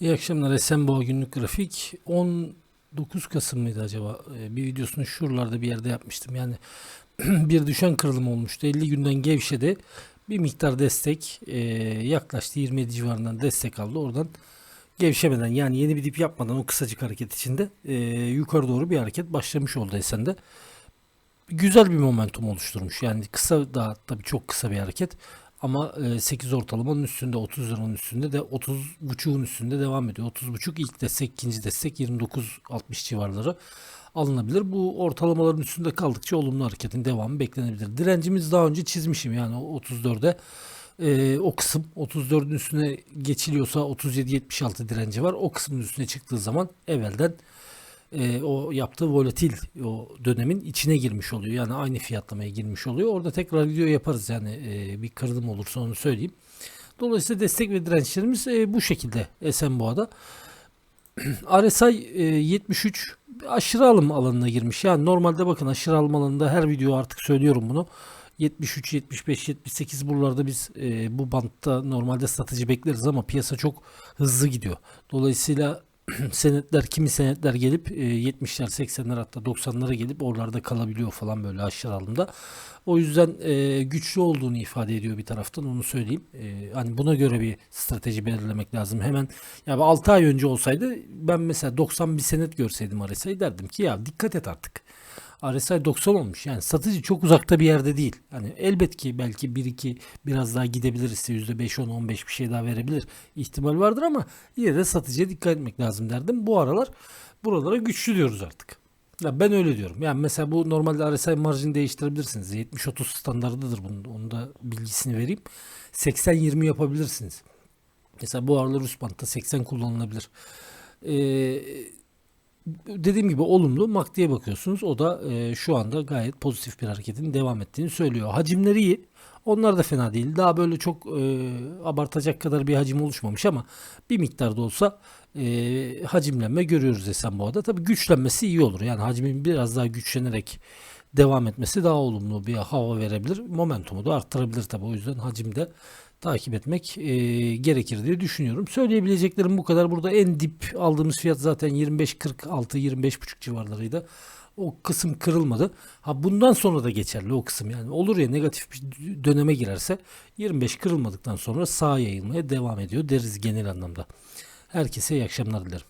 İyi akşamlar Esenboğa günlük grafik. 19 Kasım mıydı acaba? Ee, bir videosunu şuralarda bir yerde yapmıştım. Yani bir düşen kırılım olmuştu. 50 günden gevşedi. Bir miktar destek ee, yaklaştı 27 civarından destek aldı. Oradan gevşemeden yani yeni bir dip yapmadan o kısacık hareket içinde ee, yukarı doğru bir hareket başlamış oldu Esen'de güzel bir momentum oluşturmuş. Yani kısa daha tabii çok kısa bir hareket ama e, 8 ortalamanın üstünde 30 liranın üstünde de 30 buçuğun üstünde devam ediyor. 30 buçuk ilk destek ikinci destek 29-60 civarları alınabilir. Bu ortalamaların üstünde kaldıkça olumlu hareketin devamı beklenebilir. Direncimiz daha önce çizmişim yani o 34'e e, o kısım 34'ün üstüne geçiliyorsa 37-76 direnci var. O kısmın üstüne çıktığı zaman evvelden e, o yaptığı volatil o dönemin içine girmiş oluyor. Yani aynı fiyatlamaya girmiş oluyor. Orada tekrar video yaparız yani e, bir kırılım olursa onu söyleyeyim. Dolayısıyla destek ve dirençlerimiz e, bu şekilde Esenboğa'da. RSI e, 73 aşırı alım alanına girmiş. Yani normalde bakın aşırı alım alanında her video artık söylüyorum bunu. 73, 75, 78 buralarda biz e, bu bantta normalde satıcı bekleriz ama piyasa çok hızlı gidiyor. Dolayısıyla senetler kimi senetler gelip e, 70'ler 80'ler hatta 90'lara gelip oralarda kalabiliyor falan böyle aşağı alımda. O yüzden e, güçlü olduğunu ifade ediyor bir taraftan onu söyleyeyim. E, hani buna göre bir strateji belirlemek lazım. Hemen ya 6 ay önce olsaydı ben mesela 90 bir senet görseydim RSI'yi derdim ki ya dikkat et artık. RSI 90 olmuş. Yani satıcı çok uzakta bir yerde değil. Hani elbet ki belki 1-2 biraz daha gidebilir ise %5, 10, 15 bir şey daha verebilir. ihtimal vardır ama yine de satıcıya dikkat etmek lazım derdim. Bu aralar buralara güçlü diyoruz artık. Ya ben öyle diyorum. Yani mesela bu normalde RSI marjini değiştirebilirsiniz. 70-30 standardıdır bunun. Onun da bilgisini vereyim. 80-20 yapabilirsiniz. Mesela bu aralar üst bantta 80 kullanılabilir. Ee, dediğim gibi olumlu MACD'ye bakıyorsunuz. O da e, şu anda gayet pozitif bir hareketin devam ettiğini söylüyor. Hacimleri iyi. Onlar da fena değil. Daha böyle çok e, abartacak kadar bir hacim oluşmamış ama bir miktarda olsa e, hacimlenme görüyoruz Esenboğa'da. Tabii güçlenmesi iyi olur. Yani hacmin biraz daha güçlenerek devam etmesi daha olumlu bir hava verebilir. Momentumu da arttırabilir tabii. O yüzden hacimde takip etmek e, gerekir diye düşünüyorum. Söyleyebileceklerim bu kadar. Burada en dip aldığımız fiyat zaten 25.46 25.5 civarlarıydı. O kısım kırılmadı. Ha bundan sonra da geçerli o kısım yani. Olur ya negatif bir döneme girerse 25 kırılmadıktan sonra sağa yayılmaya devam ediyor deriz genel anlamda. Herkese iyi akşamlar dilerim.